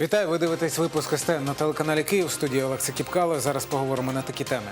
Вітаю, ви дивитесь випуск СТ на телеканалі Київ. В студії Олекса Кіпкало. Зараз поговоримо на такі теми.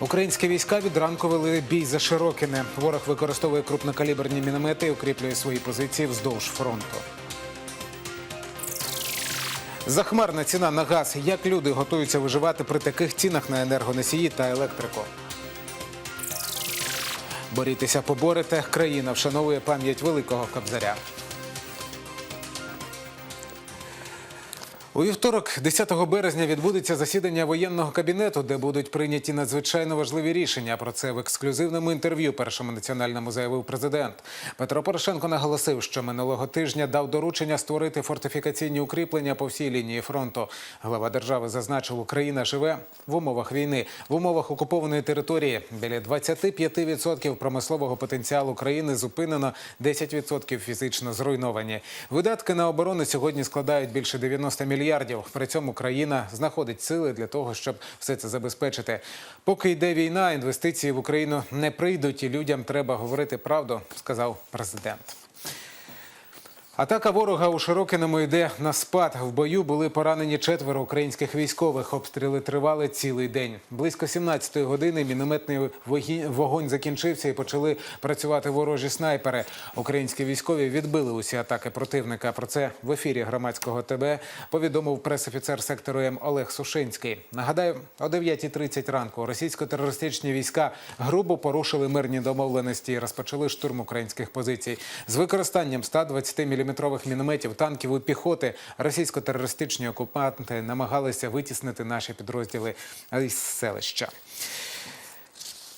Українські війська від ранку вели бій за Широкине. Ворог використовує крупнокаліберні міномети і укріплює свої позиції вздовж фронту. Захмарна ціна на газ. Як люди готуються виживати при таких цінах на енергоносії та електрику? Борітеся поборете. Країна вшановує пам'ять великого кобзаря. У вівторок, 10 березня, відбудеться засідання воєнного кабінету, де будуть прийняті надзвичайно важливі рішення. Про це в ексклюзивному інтерв'ю першому національному заявив президент. Петро Порошенко наголосив, що минулого тижня дав доручення створити фортифікаційні укріплення по всій лінії фронту. Глава держави зазначив, Україна живе в умовах війни, в умовах окупованої території. Біля 25% промислового потенціалу країни зупинено, 10% фізично зруйновані. Видатки на оборону сьогодні складають більше 90 мільярдів. При цьому країна знаходить сили для того, щоб все це забезпечити. Поки йде війна, інвестиції в Україну не прийдуть, і людям треба говорити правду, сказав президент. Атака ворога у Широкиному йде на спад. В бою були поранені четверо українських військових. Обстріли тривали цілий день. Близько 17-ї години мінометний вогонь закінчився і почали працювати ворожі снайпери. Українські військові відбили усі атаки противника. Про це в ефірі громадського ТБ повідомив пресофіцер сектору М Олег Сушинський. Нагадаю, о 9.30 ранку російсько-терористичні війська грубо порушили мирні домовленості і розпочали штурм українських позицій з використанням 120-мм мінометів, танків і піхоти. Російсько-терористичні окупанти намагалися витіснити наші підрозділи із селища.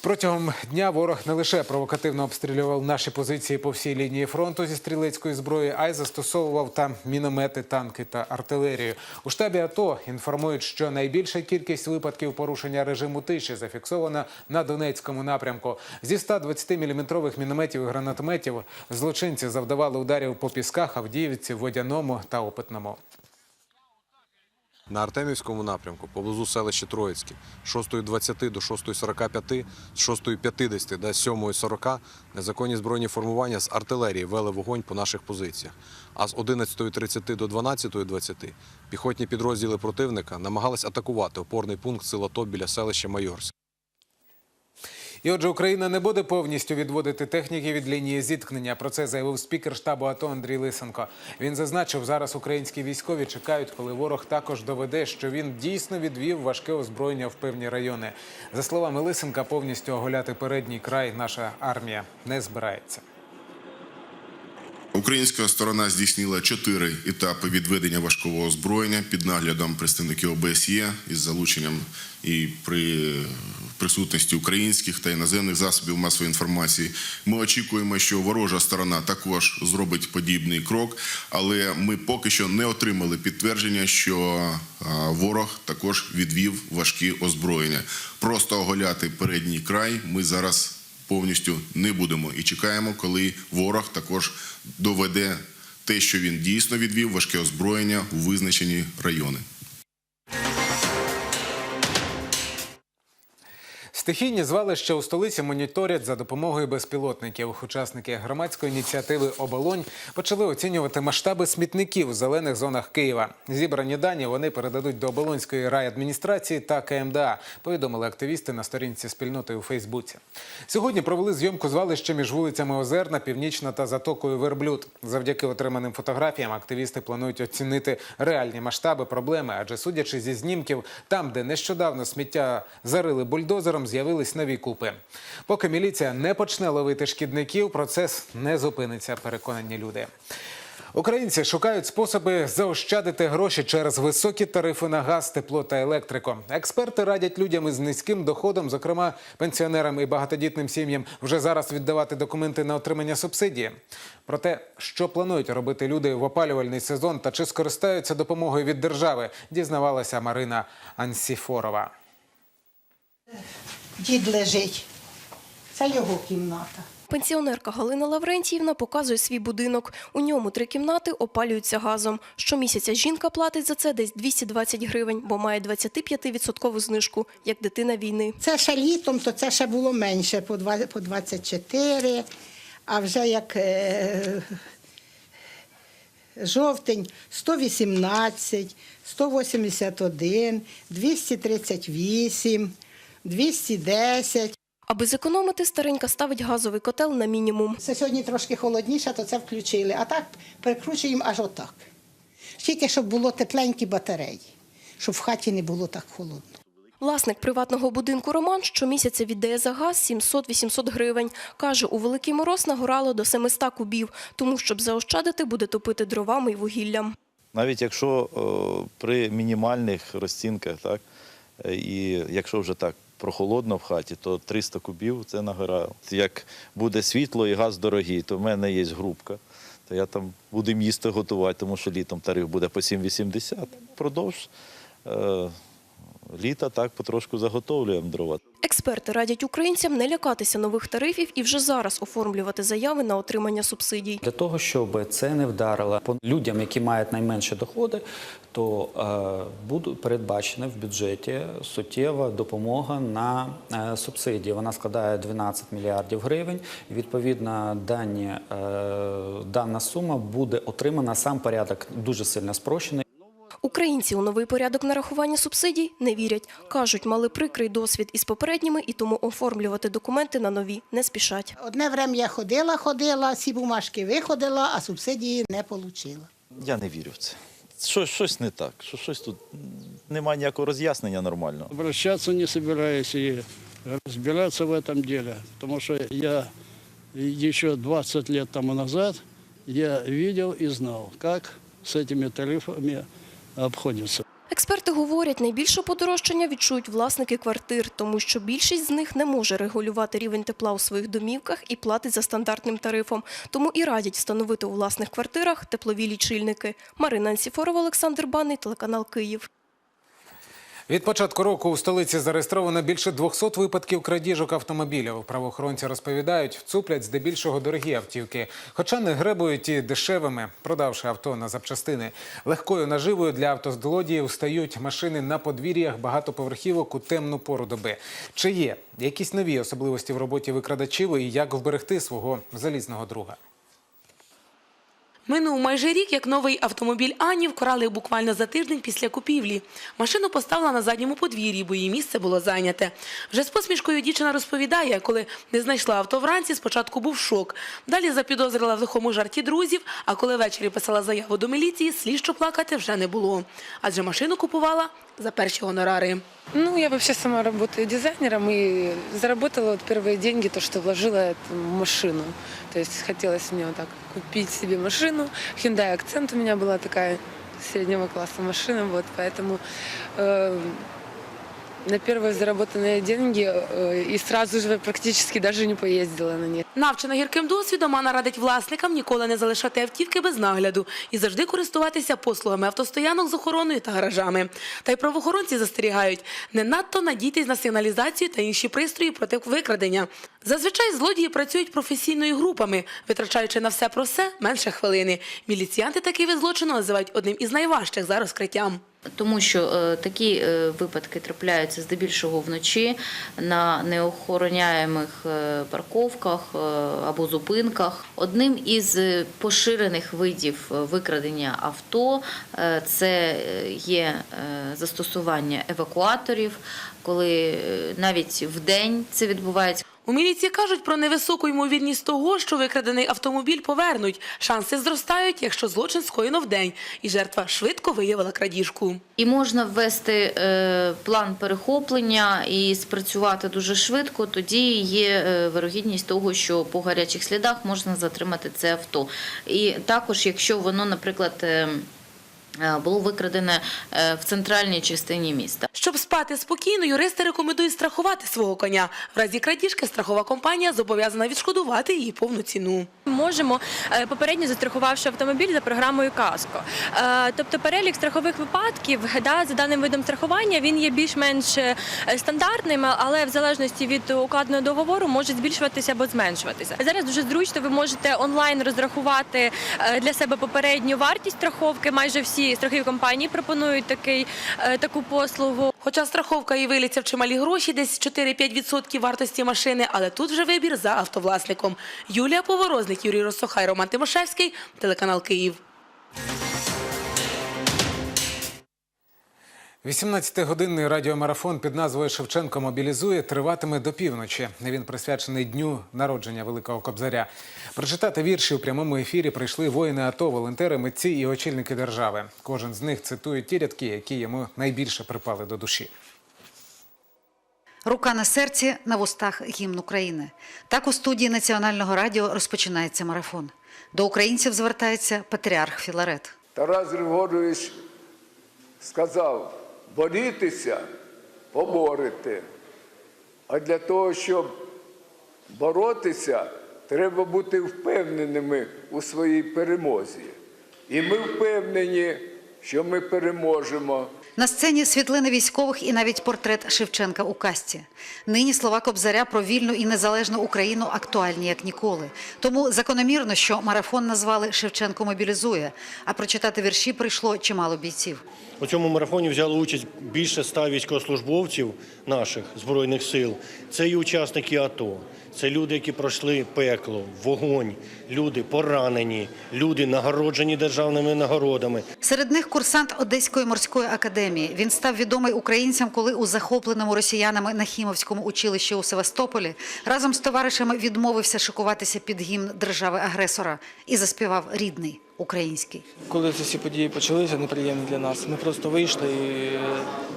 Протягом дня ворог не лише провокативно обстрілював наші позиції по всій лінії фронту зі стрілецької зброї, а й застосовував там міномети, танки та артилерію. У штабі АТО інформують, що найбільша кількість випадків порушення режиму тиші зафіксована на Донецькому напрямку. Зі 120-мм мінометів і гранатометів злочинці завдавали ударів по пісках, Авдіївці, Водяному та Опитному. На Артемівському напрямку поблизу селища Троїцьке з 6.20 до 6.45, з 6.50 до 7.40 незаконні збройні формування з артилерії вели вогонь по наших позиціях. А з 11.30 до 12.20 піхотні підрозділи противника намагались атакувати опорний пункт сил АТО біля селища Майорськ. І отже, Україна не буде повністю відводити техніки від лінії зіткнення. Про це заявив спікер штабу АТО Андрій Лисенко. Він зазначив, зараз українські військові чекають, коли ворог також доведе, що він дійсно відвів важке озброєння в певні райони. За словами Лисенка, повністю оголяти передній край наша армія не збирається. Українська сторона здійснила чотири етапи відведення важкого озброєння під наглядом представників ОБСЄ із залученням і при присутності українських та іноземних засобів масової інформації. Ми очікуємо, що ворожа сторона також зробить подібний крок, але ми поки що не отримали підтвердження, що ворог також відвів важкі озброєння. Просто оголяти передній край ми зараз повністю не будемо і чекаємо, коли ворог також доведе те, що він дійсно відвів важке озброєння у визначені райони. Стихійні звалища у столиці моніторять за допомогою безпілотників. Учасники громадської ініціативи Оболонь почали оцінювати масштаби смітників у зелених зонах Києва. Зібрані дані вони передадуть до Оболонської райадміністрації та КМДА. Повідомили активісти на сторінці спільноти у Фейсбуці. Сьогодні провели зйомку звалища між вулицями Озерна, Північна та затокою Верблюд. Завдяки отриманим фотографіям активісти планують оцінити реальні масштаби проблеми, адже судячи зі знімків, там, де нещодавно сміття зарили бульдозером, з'явились нові купи. Поки міліція не почне ловити шкідників, процес не зупиниться, переконані люди. Українці шукають способи заощадити гроші через високі тарифи на газ, тепло та електрику. Експерти радять людям із низьким доходом, зокрема пенсіонерам і багатодітним сім'ям, вже зараз віддавати документи на отримання субсидії. Про те, що планують робити люди в опалювальний сезон та чи скористаються допомогою від держави, дізнавалася Марина Ансіфорова. Дід лежить. Це його кімната. Пенсіонерка Галина Лаврентіївна показує свій будинок. У ньому три кімнати опалюються газом. Щомісяця жінка платить за це десь 220 гривень, бо має 25% знижку, як дитина війни. Це ще літом, то це ще було менше, по два- по 24, а вже як е, жовтень 118, 181, 238, 210. Аби зекономити, старенька ставить газовий котел на мінімум. Це сьогодні трошки холодніше, то це включили. А так перекручуємо аж отак. Тільки щоб було тепленькі батареї, щоб в хаті не було так холодно. Власник приватного будинку Роман щомісяця віддає за газ 700-800 гривень. Каже, у великий мороз нагорало до 700 кубів, тому щоб заощадити, буде топити дровами і вугіллям. Навіть якщо е, при мінімальних розцінках, так, і якщо вже так прохолодно в хаті, то 300 кубів це нагора. Як буде світло і газ дорогий, то в мене є грубка, то я там буду їсти готувати, тому що літом тариф буде по 7,80. Продовж е, літа так потрошку заготовлюємо дрова. Експерти радять українцям не лякатися нових тарифів і вже зараз оформлювати заяви на отримання субсидій. Для того, щоб це не вдарило по людям, які мають найменші доходи, то е, буде передбачена в бюджеті суттєва допомога на е, субсидії. Вона складає 12 мільярдів гривень. Відповідно, дані, е, дана сума буде отримана. Сам порядок дуже сильно спрощений. Українці у новий порядок нарахування субсидій не вірять. Кажуть, мали прикрий досвід із попередніми і тому оформлювати документи на нові не спішать. Одне время я ходила, ходила, ці бумажки виходила, а субсидії не отримала. Я не вірю в це. Що, щось не так, що щось тут немає ніякого роз'яснення нормального. Обращаться не собираюсь и разбираться в этом деле, потому что я еще 20 лет тому назад я видел и знал, как с этими тарифами обходятся. Експерти говорять, найбільше подорожчання відчують власники квартир, тому що більшість з них не може регулювати рівень тепла у своїх домівках і платить за стандартним тарифом. Тому і радять встановити у власних квартирах теплові лічильники. Марина Ансіфорова, Олександр Банний, телеканал Київ. Від початку року у столиці зареєстровано більше 200 випадків крадіжок автомобілів. Правоохоронці розповідають, цуплять здебільшого дорогі автівки, хоча не гребують і дешевими, продавши авто на запчастини. Легкою наживою для автозлодіїв стають машини на подвір'ях багатоповерхівок у темну пору доби. Чи є якісь нові особливості в роботі викрадачів і як вберегти свого залізного друга? Минув майже рік, як новий автомобіль Ані вкрали буквально за тиждень після купівлі. Машину поставила на задньому подвір'ї, бо її місце було зайняте. Вже з посмішкою дівчина розповідає, коли не знайшла авто вранці, спочатку був шок. Далі запідозрила в лихому жарті друзів, а коли ввечері писала заяву до міліції, слід що плакати вже не було. Адже машину купувала за перші гонорари. Ну, я вообще сама работаю дизайнером и заработала вот первые деньги, то, что вложила это в машину. То есть хотелось мне вот так купить себе машину. Hyundai Accent у меня была такая среднего класса машина, вот, поэтому э, на первые заработанные деньги э, и сразу же практически даже не поездила на них. Навчена гірким досвідом, Анна радить власникам ніколи не залишати автівки без нагляду і завжди користуватися послугами автостоянок з охороною та гаражами. Та й правоохоронці застерігають, не надто надійтесь на сигналізацію та інші пристрої проти викрадення. Зазвичай злодії працюють професійною групами, витрачаючи на все про все менше хвилини. Міліціянти такий вид злочину називають одним із найважчих за розкриттям. Тому що е, такі е, випадки трапляються здебільшого вночі на неохороняємих е, парковках е, або зупинках. Одним із е, поширених видів е, викрадення авто е, це е, є е, застосування евакуаторів, коли навіть в день це відбувається. У міліції кажуть про невисоку ймовірність того, що викрадений автомобіль повернуть. Шанси зростають, якщо злочин скоєно вдень, і жертва швидко виявила крадіжку. І можна ввести е, план перехоплення і спрацювати дуже швидко. Тоді є е, вирогідність того, що по гарячих слідах можна затримати це авто. І також, якщо воно, наприклад, е, було викрадене е, в центральній частині міста. Щоб спати спокійно, юристи рекомендують страхувати свого коня. В разі крадіжки страхова компанія зобов'язана відшкодувати її повну ціну. Можемо е, попередньо застрахувавши автомобіль за програмою КАСКО. Е, Тобто перелік страхових випадків да, за даним видом страхування він є більш-менш е, стандартним, але в залежності від укладеного договору може збільшуватися або зменшуватися. Зараз дуже зручно ви можете онлайн розрахувати е, для себе попередню вартість страховки. Майже всі страхові компанії пропонують такий, е, таку послугу. Хоча страховка і виліться в чималі гроші, десь 4-5% вартості машини, але тут вже вибір за автовласником. Юлія Поворозник, Юрій Росохай, Роман Тимошевський, телеканал Київ. – 18-годинний радіомарафон під назвою Шевченко мобілізує триватиме до півночі. Він присвячений дню народження Великого Кобзаря. Прочитати вірші у прямому ефірі прийшли воїни АТО, волонтери, митці і очільники держави. Кожен з них цитує ті рядки, які йому найбільше припали до душі. Рука на серці, на вустах гімн України. Так у студії Національного радіо розпочинається марафон. До українців звертається патріарх Філарет. Тарас Григорович сказав: борітеся, поборете. А для того, щоб боротися, треба бути впевненими у своїй перемозі. І ми впевнені, що ми переможемо. На сцені світлини військових і навіть портрет Шевченка у касті. Нині слова Кобзаря про вільну і незалежну Україну актуальні як ніколи. Тому закономірно, що марафон назвали Шевченко мобілізує, а прочитати вірші прийшло чимало бійців. У цьому марафоні взяло участь більше ста військовослужбовців наших збройних сил. Це і учасники АТО, це люди, які пройшли пекло, вогонь, люди поранені, люди нагороджені державними нагородами. Серед них курсант Одеської морської академії. Він став відомий українцям, коли у захопленому росіянами Нахімовському училищі у Севастополі разом з товаришами відмовився шикуватися під гімн держави-агресора і заспівав рідний український. Коли ці всі події почалися, неприємні для нас, ми просто вийшли. і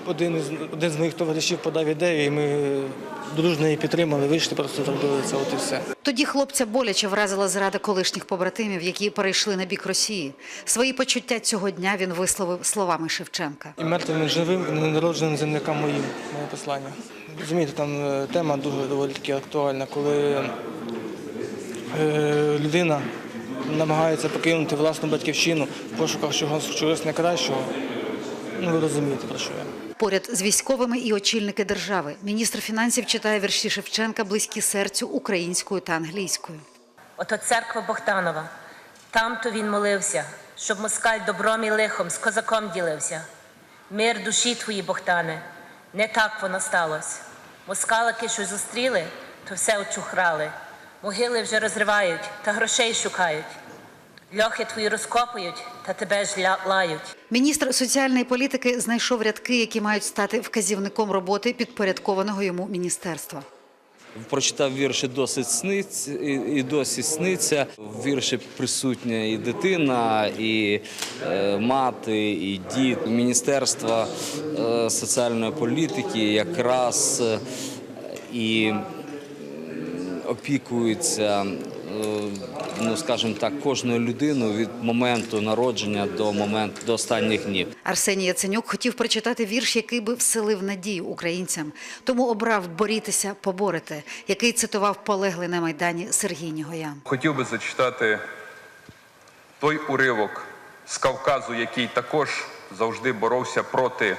Один із один з моїх товаришів подав ідею, і ми дружно її підтримали, вийшли, просто зробили це. От і все. Тоді хлопця боляче вразила зрада колишніх побратимів, які перейшли на бік Росії. Свої почуття цього дня він висловив словами Шевченка. І мертвим і живим, і ненародженим землякам моїм моє послання. Розумієте, там е, тема дуже доволі таки актуальна, коли е, людина намагається покинути власну батьківщину в пошуках чогось, чогось найкращого. Ну, ви розумієте, про що я. Поряд з військовими і очільники держави. Міністр фінансів читає вірші Шевченка близькі серцю українською та англійською. Ото церква Богданова. Там то він молився, щоб москаль добром і лихом з козаком ділився. Мир душі твої, Богдане, не так воно сталося. Москалики, що зустріли, то все очухрали. Могили вже розривають та грошей шукають. Льохи твої розкопують та тебе ж лають. Міністр соціальної політики знайшов рядки, які мають стати вказівником роботи підпорядкованого йому міністерства. Прочитав вірші досить сниць і досі сниться. В вірші присутня і дитина, і е, мати, і дід. Міністерство е, соціальної політики якраз е, і опікується, е, ну скажімо так, кожною людиною від моменту народження до моменту до останніх днів. Арсеній Яценюк хотів прочитати вірш, який би вселив надію українцям. Тому обрав борітеся, поборете, який цитував полеглий на майдані Сергій Нігоян. Хотів би зачитати той уривок з Кавказу, який також завжди боровся проти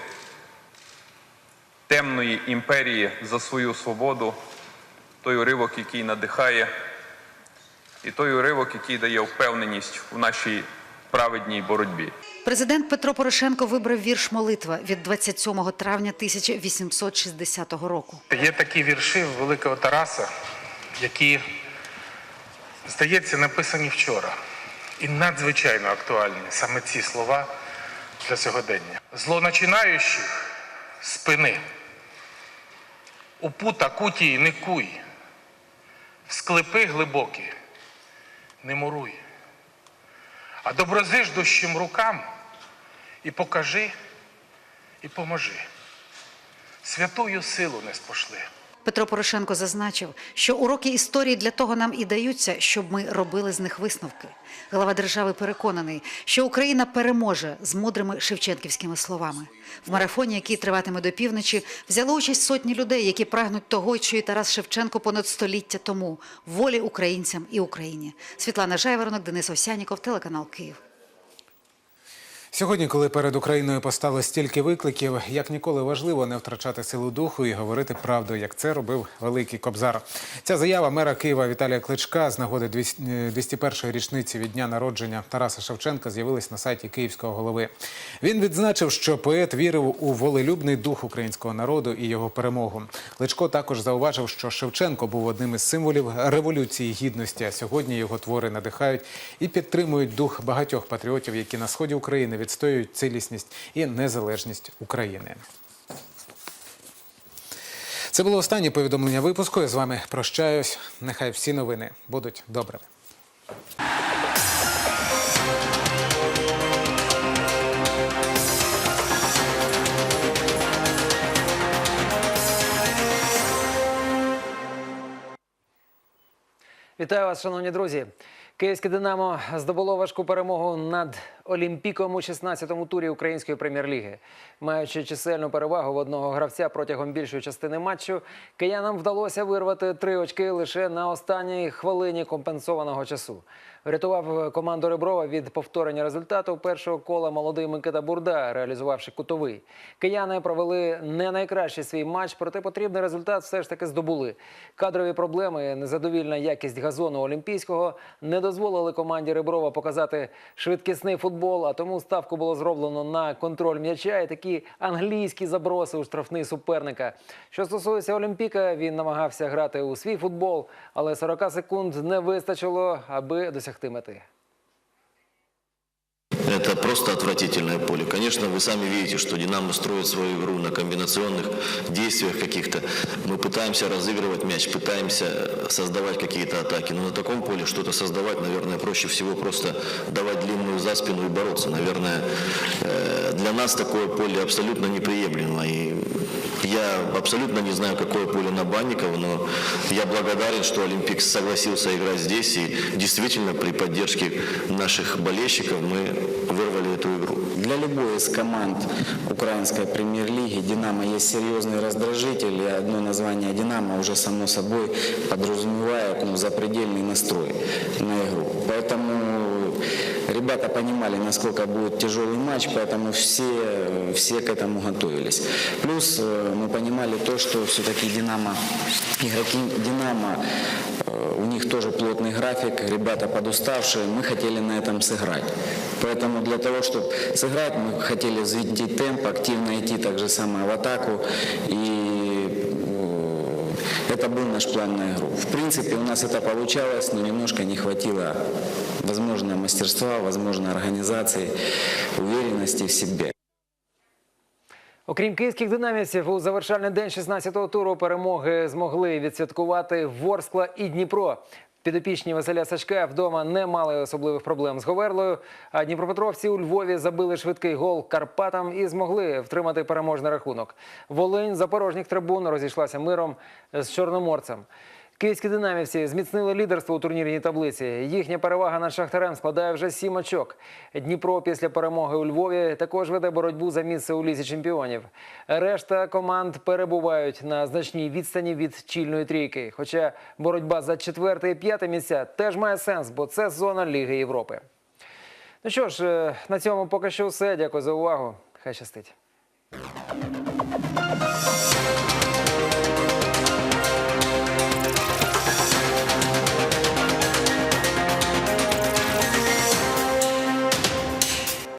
темної імперії за свою свободу, той уривок, який надихає, і той уривок, який дає впевненість в нашій праведній боротьбі. Президент Петро Порошенко вибрав вірш Молитва від 27 травня 1860 року. Є такі вірші Великого Тараса, які, здається, написані вчора. І надзвичайно актуальні саме ці слова для сьогодення. Зло начинаючих спини. У пута кутії не куй, склепи глибокі не муруй. А доброзиждущим рукам і покажи, і поможи. Святую силу не спошли. Петро Порошенко зазначив, що уроки історії для того нам і даються, щоб ми робили з них висновки. Глава держави переконаний, що Україна переможе з мудрими шевченківськими словами. В марафоні, який триватиме до півночі, взяло участь сотні людей, які прагнуть того, що Тарас Шевченко понад століття тому волі українцям і Україні. Світлана Жайворонок, Денис Овсяніков, телеканал Київ. Сьогодні, коли перед Україною постало стільки викликів, як ніколи важливо не втрачати силу духу і говорити правду, як це робив великий Кобзар. Ця заява мера Києва Віталія Кличка з нагоди 201-ї річниці від дня народження Тараса Шевченка з'явилась на сайті київського голови. Він відзначив, що поет вірив у волелюбний дух українського народу і його перемогу. Кличко також зауважив, що Шевченко був одним із символів революції гідності. А сьогодні його твори надихають і підтримують дух багатьох патріотів, які на сході України відстоюють цілісність і незалежність України. Це було останнє повідомлення випуску. Я з вами прощаюсь. Нехай всі новини будуть добрими. Вітаю вас, шановні друзі. Київське Динамо здобуло важку перемогу над Олімпіком у 16-му турі української прем'єр-ліги. Маючи чисельну перевагу в одного гравця протягом більшої частини матчу, киянам вдалося вирвати три очки лише на останній хвилині компенсованого часу. Врятував команду Реброва від повторення результату першого кола молодий Микита Бурда, реалізувавши кутовий. Кияни провели не найкращий свій матч, проте потрібний результат все ж таки здобули. Кадрові проблеми, незадовільна якість газону Олімпійського не дозволили команді Реброва показати швидкісний футбол, а тому ставку було зроблено на контроль м'яча і такі англійські заброси у штрафний суперника. Що стосується Олімпіка, він намагався грати у свій футбол, але 40 секунд не вистачило, аби досягти мети. Это просто отвратительное поле. Конечно, вы сами видите, что «Динамо» строит свою игру на комбинационных действиях каких-то. Мы пытаемся разыгрывать мяч, пытаемся создавать какие-то атаки. Но на таком поле что-то создавать, наверное, проще всего просто давать длинную за спину и бороться. Наверное, э, для нас такое поле абсолютно неприемлемо. И я абсолютно не знаю, какое поле на Банникова, но я благодарен, что Олимпик согласился играть здесь. И действительно, при поддержке наших болельщиков мы вырвали эту игру. Для любой из команд украинской премьер-лиги «Динамо» есть серьезный раздражитель, и одно название «Динамо» уже само собой подразумевает ну, запредельный настрой на игру. Поэтому ребята понимали, насколько будет тяжелый матч, поэтому все, все к этому готовились. Плюс э, мы понимали то, что все-таки «Динамо», игроки «Динамо», э, у них тоже плотный график, ребята подуставшие, мы хотели на этом сыграть. Поэтому для того, чтобы сыграть, мы хотели взвинтить темп, активно идти так же самое в атаку. И э, это был наш план на игру. В принципе, у нас это получалось, но немножко не хватило, возможно, мастерства, возможно, организации, уверенности в себе. Окрім київських динамівців, у завершальний день 16-го туру перемоги змогли відсвяткувати Ворскла і Дніпро. Підопічні Василя Сачка вдома не мали особливих проблем з Говерлою. А Дніпропетровці у Львові забили швидкий гол Карпатам і змогли втримати переможний рахунок. Волинь запорожніх трибун розійшлася миром з Чорноморцем. Київські динамівці зміцнили лідерство у турнірній таблиці. Їхня перевага над Шахтарем складає вже сім очок. Дніпро після перемоги у Львові також веде боротьбу за місце у лізі чемпіонів. Решта команд перебувають на значній відстані від чільної трійки. Хоча боротьба за четверте і п'яте місця теж має сенс, бо це зона Ліги Європи. Ну що ж, е, на цьому поки що все. Дякую за увагу. Хай щастить.